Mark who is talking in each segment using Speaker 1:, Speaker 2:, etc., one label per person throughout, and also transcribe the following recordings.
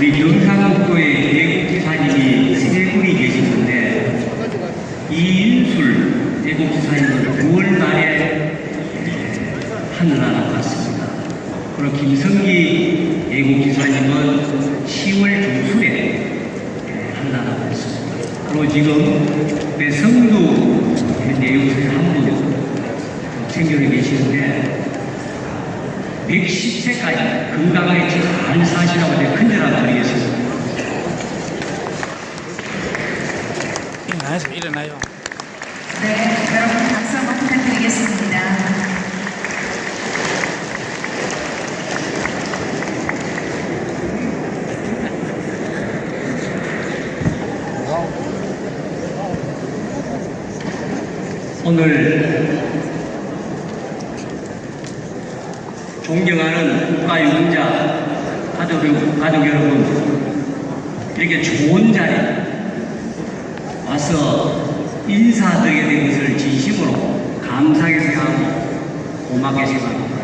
Speaker 1: 우리 경상북도에 대국지사님이 세 분이 계시는데 이인술 대국지사님은 9월 말에 하늘나라 갔습니다. 그리고 김성기 대국지사님은 10월 중순에 하늘나라 갔습니다. 그리고 지금 배성두 내육사님 한분 생존해 계시는데 110세까지 건강하게 잘 사시라고 드리겠습니다.
Speaker 2: 일어나요, 일어나요.
Speaker 3: 네, 여러분 박수 한번 부탁드리겠습니다.
Speaker 1: 오늘 존경하는 국가 유공자 가족, 여러분- 가족 여러분 이렇게 좋은 자리 와서 인사드리게 된 것을 진심으로 감사하게 생각하고 고맙게 생각합니다.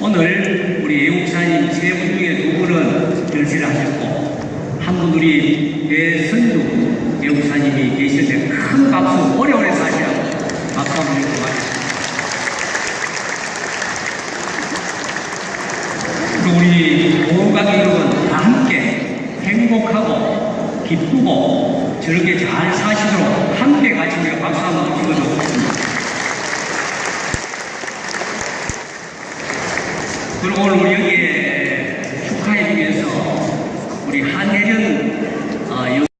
Speaker 1: 오늘 우리 애국사님 세 분 중에 두 분은 결실 하셨고 한 분 우리 배선두 애국사님이 계실 때큰 박수 오래오래 사시라고 박수 한번 주고 하겠습니다. 우리 오후각 여러분 다 함께 행복하고 기쁘고 저렇게 잘 사시도록 함께 같이 우리가 박수 한번 주면서 보겠습니다. 그리고 오늘 우리 여기에 축하해 주면서 우리 한혜련 어,